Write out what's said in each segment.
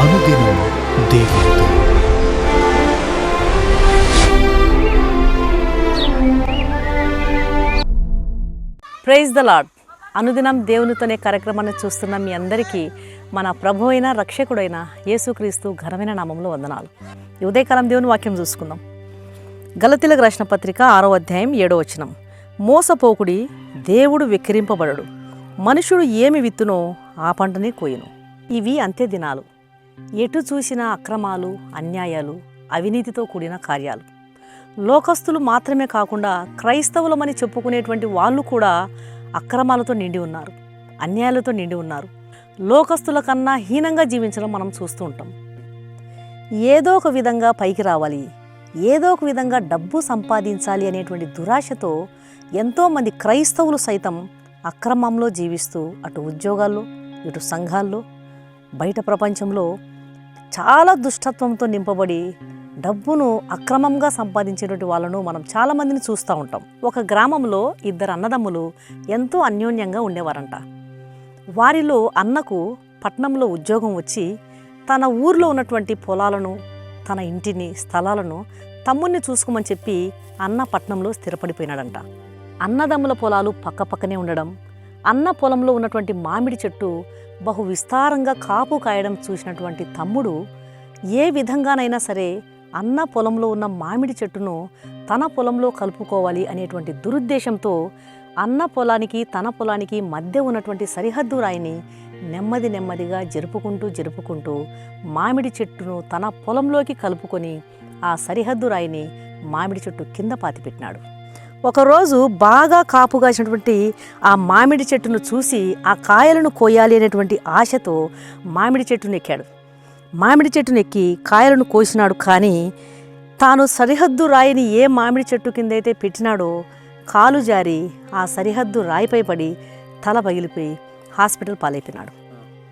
అనుదినం దేవునితో praise the lord అనుదినం దేవునితోనే కార్యక్రమాన్ని చూస్తున్న మీ అందరికీ మన ప్రభు అయిన రక్షకుడైన యేసుక్రీస్తు ఘనమైన నామంలో వందనాలు. ఉదయకాలం దేవుని వాక్యం చూసుకుందాం. గలతీలకు రాసిన పత్రిక ఆరో అధ్యాయం ఏడో వచనం. మోసపోకుడి దేవుడు వెక్కిరింపబడడు. మనుషుడు ఏమి విత్తునో ఆ పంటనే కోయను. ఇవి అంత్య దినాలు ఎటు చూసిన అక్రమాలు అన్యాయాలు అవినీతితో కూడిన కార్యాలు. లోకస్తులు మాత్రమే కాకుండా క్రైస్తవులమని చెప్పుకునేటువంటి వాళ్ళు కూడా అక్రమాలతో నిండి ఉన్నారు అన్యాయాలతో నిండి ఉన్నారు. లోకస్తుల కన్నా హీనంగా జీవించడం మనం చూస్తూ ఉంటాం. ఏదో ఒక విధంగా పైకి రావాలి ఏదో ఒక విధంగా డబ్బు సంపాదించాలి అనేటువంటి దురాశతో ఎంతోమంది క్రైస్తవులు సైతం అక్రమంలో జీవిస్తూ అటు ఉద్యోగాల్లో ఇటు సంఘాల్లో బయట ప్రపంచంలో చాలా దుష్టత్వంతో నింపబడి డబ్బును అక్రమంగా సంపాదించేటువంటి వాళ్ళను మనం చాలామందిని చూస్తూ ఉంటాం. ఒక గ్రామంలో ఇద్దరు అన్నదమ్ములు ఎంతో అన్యోన్యంగా ఉండేవారంట. వారిలో అన్నకు పట్నంలో ఉద్యోగం వచ్చి తన ఊర్లో ఉన్నటువంటి పొలాలను తన ఇంటిని స్థలాలను తమ్ముణ్ణి చూసుకోమని చెప్పి అన్న పట్నంలో స్థిరపడిపోయినాడంట. అన్నదమ్ముల పొలాలు పక్కపక్కనే ఉండడం అన్న పొలంలో ఉన్నటువంటి మామిడి చెట్టు బహు విస్తారంగా కాపు కాయడం చూసినటువంటి తమ్ముడు ఏ విధంగానైనా సరే అన్న పొలంలో ఉన్న మామిడి చెట్టును తన పొలంలో కలుపుకోవాలి అనేటువంటి దురుద్దేశంతో అన్న పొలానికి తన పొలానికి మధ్య ఉన్నటువంటి సరిహద్దు రాయిని నెమ్మది నెమ్మదిగా జరుపుకుంటూ జరుపుకుంటూ మామిడి చెట్టును తన పొలంలోకి కలుపుకొని ఆ సరిహద్దు రాయిని మామిడి చెట్టు కింద పాతిపెట్టినాడు. ఒకరోజు బాగా కాపు కాసినటువంటి ఆ మామిడి చెట్టును చూసి ఆ కాయలను కోయాలి అనేటువంటి ఆశతో మామిడి చెట్టును ఎక్కాడు. మామిడి చెట్టును ఎక్కి కాయలను కోసినాడు కానీ తాను సరిహద్దు రాయిని ఏ మామిడి చెట్టు కిందైతే పెట్టినాడో కాలు జారి ఆ సరిహద్దు రాయిపై పడి తల పగిలిపోయి హాస్పిటల్ పాలైపోయినాడు.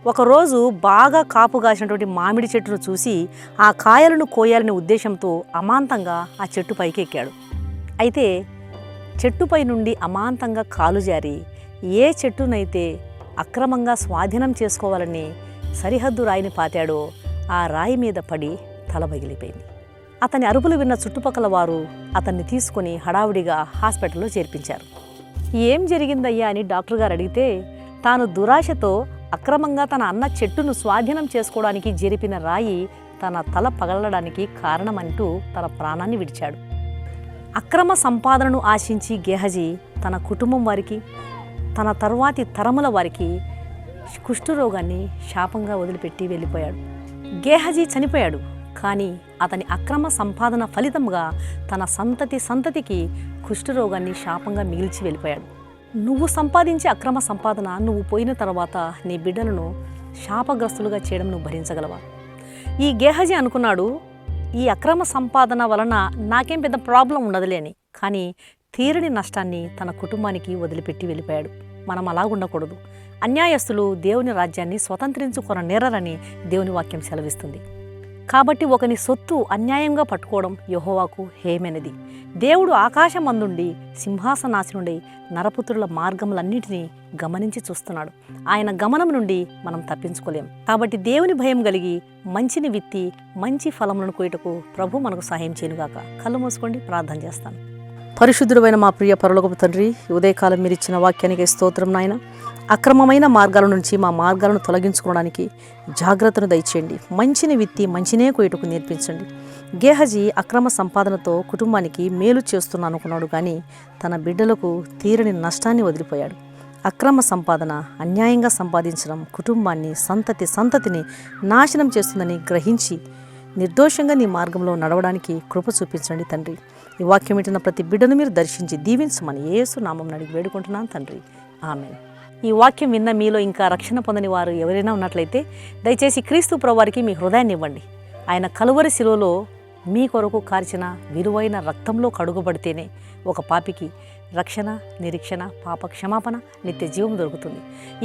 ఒకరోజు బాగా కాపు కాసినటువంటి మామిడి చెట్టును చూసి ఆ కాయలను కోయాలనే ఉద్దేశంతో అమాంతంగా ఆ చెట్టు పైకి ఎక్కాడు అయితే చెట్టుపై నుండి అమాంతంగా కాలు జారి ఏ చెట్టునైతే అక్రమంగా స్వాధీనం చేసుకోవాలని సరిహద్దు రాయిని పాతాడో ఆ రాయి మీద పడి తల పగిలిపోయింది. అతని అరుపులు విన్న చుట్టుపక్కల వారు అతన్ని తీసుకుని హడావుడిగా హాస్పిటల్లో చేర్పించారు. ఏం జరిగిందయ్యా అని డాక్టర్ గారు అడిగితే తాను దురాశతో అక్రమంగా తన అన్న చెట్టును స్వాధీనం చేసుకోవడానికి జరిపిన రాయి తన తల పగలడానికి కారణమంటూ తన ప్రాణాన్ని విడిచాడు. అక్రమ సంపాదనను ఆశించి గేహజీ తన కుటుంబం వారికి తన తరువాతి తరముల వారికి కుష్ఠరోగాన్ని శాపంగా వదిలిపెట్టి వెళ్ళిపోయాడు. గేహజీ చనిపోయాడు కానీ అతని అక్రమ సంపాదన ఫలితంగా తన సంతతి సంతతికి కుష్ఠరోగాన్ని శాపంగా మిగిల్చి వెళ్ళిపోయాడు. నువ్వు సంపాదించే అక్రమ సంపాదన నువ్వు పోయిన తర్వాత నీ బిడ్డలను శాపగ్రస్తులుగా చేయడం నువ్వు భరించగలవా? ఈ గేహజీ అనుకున్నాడు ఈ అక్రమ సంపాదన వలన నాకేం పెద్ద ప్రాబ్లం ఉండదులేని కానీ తీరని నష్టాన్ని తన కుటుంబానికి వదిలిపెట్టి వెళ్ళిపోయాడు. మనం అలా ఉండకూడదు. అన్యాయస్తులు దేవుని రాజ్యాన్ని స్వతంత్రించుకొన నేరరని దేవుని వాక్యం సెలవిస్తుంది. కాబట్టి ఒకని సొత్తు అన్యాయంగా పట్టుకోవడం యహోవాకు హేమైనది దేవుడు ఆకాశమందుండి సింహాసనాశనుండి నరపుత్రుల మార్గములన్నిటినీ గమనించి చూస్తున్నాడు. ఆయన గమనం నుండి మనం తప్పించుకోలేం. కాబట్టి దేవుని భయం కలిగి మంచిని విత్తి మంచి ఫలములను కోయటకు ప్రభు మనకు సహాయం చేయనుగాక. కళ్ళు మూసుకోండి ప్రార్థన చేస్తాను. పరిశుద్ధుడైన మా ప్రియ పరలోకపు తండ్రి ఉదయకాలం మీరు ఇచ్చిన వాక్యానికి స్తోత్రం నాయన. అక్రమమైన మార్గాల నుంచి మా మార్గాలను తొలగించుకోవడానికి జాగ్రత్తను దయచేయండి. మంచిని విత్తి మంచినే కోయటకు నేర్పించండి. గేహజీ అక్రమ సంపాదనతో కుటుంబానికి మేలు చేస్తున్నా అనుకున్నాడు కానీ తన బిడ్డలకు తీరని నష్టాన్ని వదిలిపోయాడు. అక్రమ సంపాదన అన్యాయంగా సంపాదించడం కుటుంబాన్ని సంతతి సంతతిని నాశనం చేస్తుందని గ్రహించి నిర్దోషంగా నీ మార్గంలో నడవడానికి కృప చూపించండి తండ్రి. ఈ వాక్యం వింటున్న ప్రతి బిడ్డను మీరు దర్శించి దీవించమని యేసు నామం అడిగి వేడుకుంటున్నాను తండ్రి. ఆమె ఈ వాక్యం విన్న మీలో ఇంకా రక్షణ పొందని వారు ఎవరైనా ఉన్నట్లయితే దయచేసి క్రీస్తు ప్రవారికి మీ హృదయాన్ని ఇవ్వండి. ఆయన కలువరి శిలువలో మీ కొరకు కార్చిన విలువైన రక్తంలో కడుగుబడితేనే ఒక పాపికి రక్షణ నిరీక్షణ పాప క్షమాపణ నిత్య జీవం దొరుకుతుంది.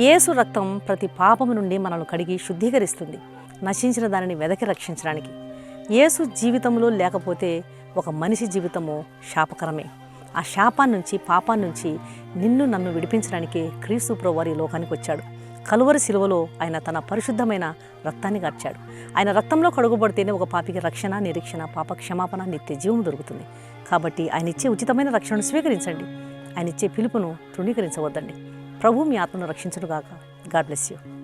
యేసు రక్తం ప్రతి పాపము నుండి మనల్ని కడిగి శుద్ధీకరిస్తుంది. నశించిన దానిని వెదకి రక్షించడానికి. యేసు జీవితంలో లేకపోతే ఒక మనిషి జీవితము శాపకరమే. ఆ శాపాన్ని నుంచి పాపాన్ని నుంచి నిన్ను నన్ను విడిపించడానికి క్రీస్తు ప్రభువారి లోకానికి వచ్చాడు. కలువరి శిలువలో ఆయన తన పరిశుద్ధమైన రక్తాన్ని గార్చాడు. ఆయన రక్తంలో కడుగుబడితేనే ఒక పాపికి రక్షణ నిరీక్షణ పాప క్షమాపణ నిత్య జీవం దొరుకుతుంది. కాబట్టి ఆయన ఇచ్చే ఉచితమైన రక్షణను స్వీకరించండి. ఆయన ఇచ్చే పిలుపును తృణీకరించవద్దండి. ప్రభు మీ ఆత్మను రక్షించడుగాక గాడ్ బ్లెస్ యూ.